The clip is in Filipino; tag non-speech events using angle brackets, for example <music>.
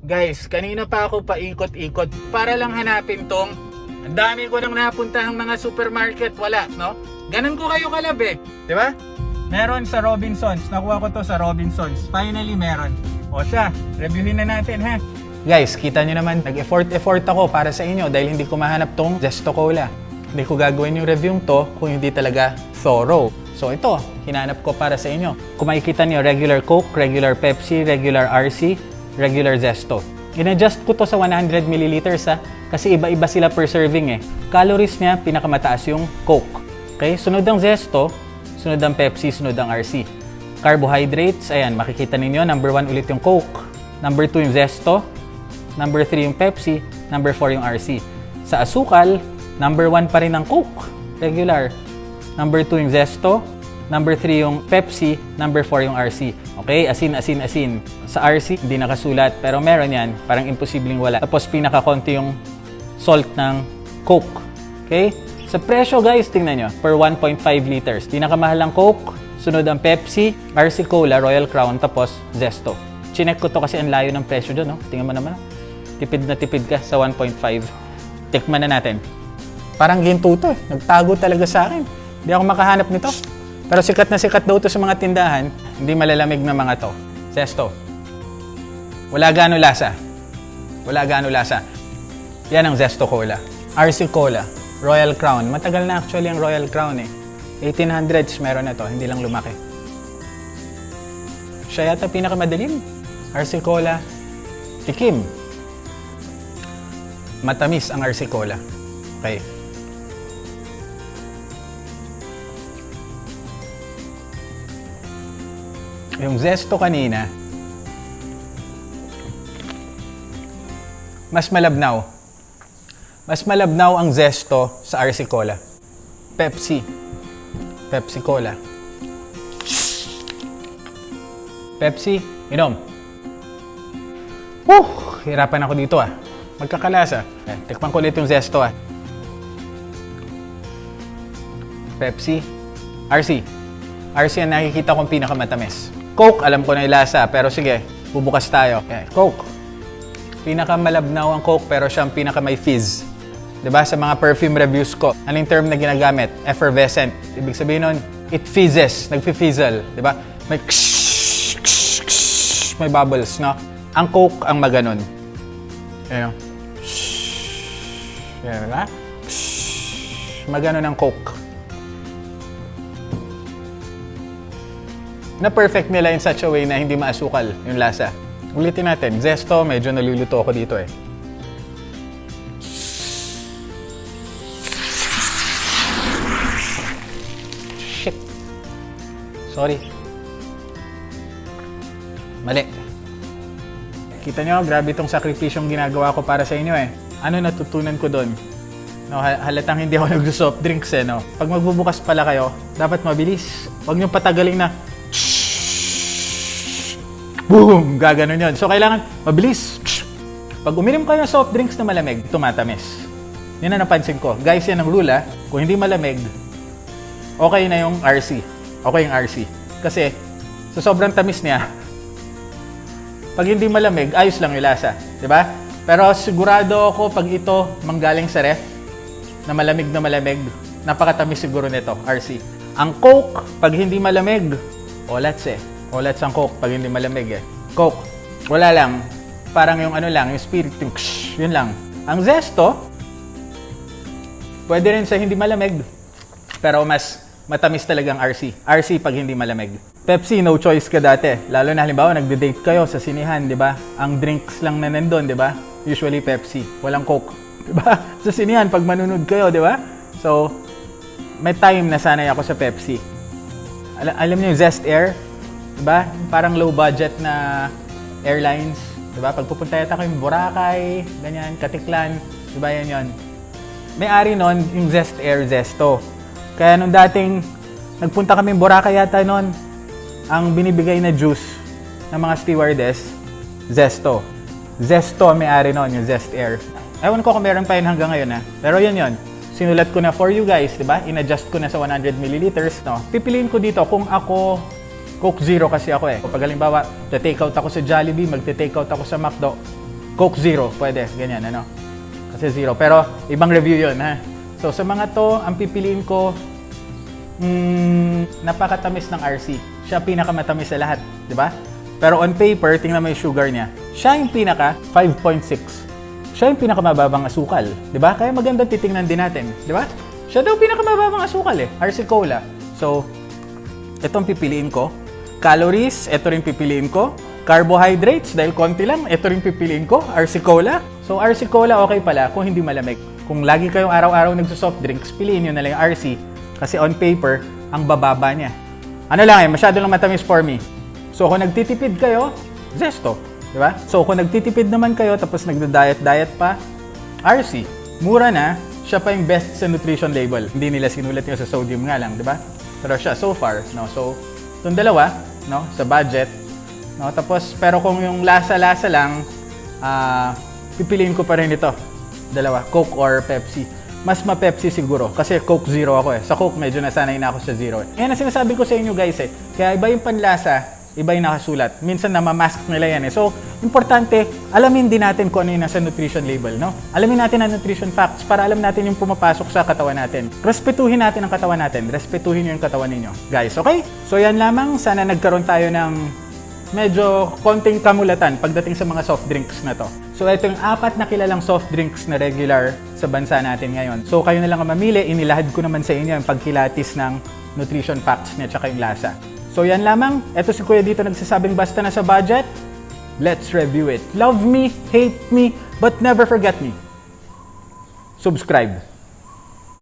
Guys, kanina pa ako paikot-ikot para lang hanapin tong ang dami ko nang napuntahang mga supermarket, wala, no? Ganun ko kayo kalabi, di ba? Meron sa Robinsons. Nakuha ko to sa Robinsons. Finally, meron. O siya, reviewin na natin ha. Guys, kita nyo naman, nag-effort-effort ako para sa inyo dahil hindi ko mahanap tong Zesto Cola. Hindi ko gagawin yung review to kung hindi talaga thorough. So ito, hinanap ko para sa inyo. Kung makikita nyo, regular Coke, regular Pepsi, regular RC, regular Zesto. In-adjust ko to sa 100 ml ha, kasi iba-iba sila per serving eh. Calories niya, pinakamataas yung Coke. Okay, sunod ang Zesto, sunod ang Pepsi, sunod ang RC. Carbohydrates, ayan, makikita ninyo, number 1 ulit yung Coke. Number 2 yung Zesto, number 3 yung Pepsi, number 4 yung RC. Sa asukal, number 1 pa rin ang Coke, regular. Number 2 yung Zesto, number 3 yung Pepsi, number 4 yung RC. Okay, asin, asin, asin. Sa RC, hindi nakasulat, pero meron yan, parang imposibleng wala. Tapos pinakakonti yung salt ng Coke. Okay? Sa presyo guys, tingnan nyo, per 1.5 liters. Pinakamahal ang Coke, sunod ang Pepsi, RC Cola, Royal Crown, tapos Zesto. Chinek ko to kasi ang layo ng presyo doon, no? Tingnan mo naman. Tipid na tipid ka sa 1.5. Tikman na natin. Parang ginto to. eh. Nagtago talaga sa akin. Hindi ako makahanap nito. Pero sikat na sikat daw to sa mga tindahan. Hindi malalamig na mga to. Zesto. Wala gaano lasa. Wala gaano lasa. Yan ang Zesto Cola. RC Cola. Royal Crown. Matagal na actually ang Royal Crown eh. 1800s meron na to. Hindi lang lumaki. Siya yata pinakamadalim. RC Cola. Tikim. Matamis ang RC Cola. Okay. Yung zesto kanina, mas malabnaw. Mas malabnaw ang zesto sa RC Cola. Pepsi. Pepsi Cola. Pepsi, inom. Whew! Hirapan ako dito ah. Magkakalasa. Eh, tikman ko ulit yung zesto ah. Pepsi. RC. RC ang nakikita kong pinakamatamis. Coke, alam ko na yung lasa, pero sige, bubukas tayo. Okay. Coke. Pinakamalabnaw ang Coke, pero siyang pinaka may fizz. ba Sa mga perfume reviews ko, anong term na ginagamit? Effervescent. Ibig sabihin nun, it fizzes, nagfi-fizzle. ba May ksh, ksh, ksh, may bubbles, no? Ang Coke ang maganon. Ayan. Yan, diba? Maganon ang Coke. Na perfect nila in such a way na hindi maasukal yung lasa. Ulitin natin. Zesto, medyo naluluto ako dito eh. Shit. Sorry. Mali. Kita nyo, grabe itong sakripisyong ginagawa ko para sa inyo eh. Ano natutunan ko doon? No, ha- halatang hindi ako <laughs> nag-soft drinks eh, no? Pag magbubukas pala kayo, dapat mabilis. Huwag nyo patagaling na Boom! Gaganon yun. So, kailangan mabilis. Pag uminom kayo ng soft drinks na malamig, tumatamis. Yan ang napansin ko. Guys, yan ang rule ah. Kung hindi malamig, okay na yung RC. Okay yung RC. Kasi, sa sobrang tamis niya, pag hindi malamig, ayos lang yung lasa. ba? Pero sigurado ako pag ito manggaling sa ref, na malamig na malamig, napakatamis siguro nito, RC. Ang Coke, pag hindi malamig, olats eh. Olats ang Coke pag hindi malamig eh. Coke, wala lang. Parang yung ano lang, yung spirit, yung yun lang. Ang Zesto, pwede rin sa hindi malamig. Pero mas matamis talagang RC. RC pag hindi malamig. Pepsi, no choice ka dati. Lalo na halimbawa, nagde-date kayo sa sinihan, di ba? Ang drinks lang na nandun, di ba? Usually Pepsi. Walang Coke. <laughs> Di ba? Sa sinihan, pag manunod kayo, di ba? So, may time na sanay ako sa Pepsi. Al- alam niyo yung Zest Air? Di ba? Parang low budget na airlines. Di ba? Pag pupunta yata kayo Boracay, ganyan, Katiklan. Di ba yan yon? May-ari nun, yung Zest Air Zesto. Kaya nung dating nagpunta kami Boracay yata nun, ang binibigay na juice ng mga stewardess, Zesto. Zesto may-ari nun, yung Zest Air. Ewan ko kung meron pa yun hanggang ngayon ha. Pero yun yun. Sinulat ko na for you guys, di ba? In-adjust ko na sa 100 milliliters. No? Pipiliin ko dito kung ako Coke Zero kasi ako eh. Pag halimbawa, take out ako sa Jollibee, magte-take out ako sa McDo, Coke Zero, pwede, ganyan, ano. Kasi zero. Pero, ibang review yun, ha. So, sa mga to, ang pipiliin ko, mm, napakatamis ng RC. Siya pinakamatamis sa lahat, di ba? Pero on paper, tingnan mo yung sugar niya. Siya yung pinaka 5.6. Siya yung pinakamababang asukal, di ba? Kaya maganda titingnan din natin, di ba? Siya daw pinakamababang asukal eh, RC Cola. So, itong pipiliin ko. Calories, ito rin pipiliin ko. Carbohydrates, dahil konti lang, ito rin pipiliin ko. RC Cola. So, RC Cola okay pala kung hindi malamig. Kung lagi kayong araw-araw nagsusoft drinks, piliin nyo na lang RC. Kasi on paper, ang bababa niya. Ano lang eh, masyado lang matamis for me. So, kung nagtitipid kayo, Zesto. Di ba? So, kung nagtitipid naman kayo, tapos nagda-diet-diet pa, RC. Mura na, siya pa yung best sa nutrition label. Hindi nila sinulat yung sa sodium nga lang, di ba? Pero siya, so far, no? So, itong dalawa, no? Sa budget, no? Tapos, pero kung yung lasa-lasa lang, ah, pipiliin ko pa rin ito. Dalawa, Coke or Pepsi. Mas ma-Pepsi siguro, kasi Coke Zero ako eh. Sa Coke, medyo nasanay na ako sa Zero. Eh. Yan ang sinasabi ko sa inyo guys eh. Kaya iba yung panlasa, iba yung nakasulat. Minsan namamask nila yan eh. So, importante, alamin din natin kung ano yung nasa nutrition label, no? Alamin natin ang nutrition facts para alam natin yung pumapasok sa katawan natin. Respetuhin natin ang katawan natin. Respetuhin yung katawan ninyo. Guys, okay? So, yan lamang. Sana nagkaroon tayo ng medyo konting kamulatan pagdating sa mga soft drinks na to. So, ito yung apat na kilalang soft drinks na regular sa bansa natin ngayon. So, kayo na lang ang mamili. Inilahad ko naman sa inyo yung pagkilatis ng nutrition facts niya tsaka yung lasa. So yan lamang. Ito si Kuya dito nagsasabing basta na sa budget. Let's review it. Love me, hate me, but never forget me. Subscribe.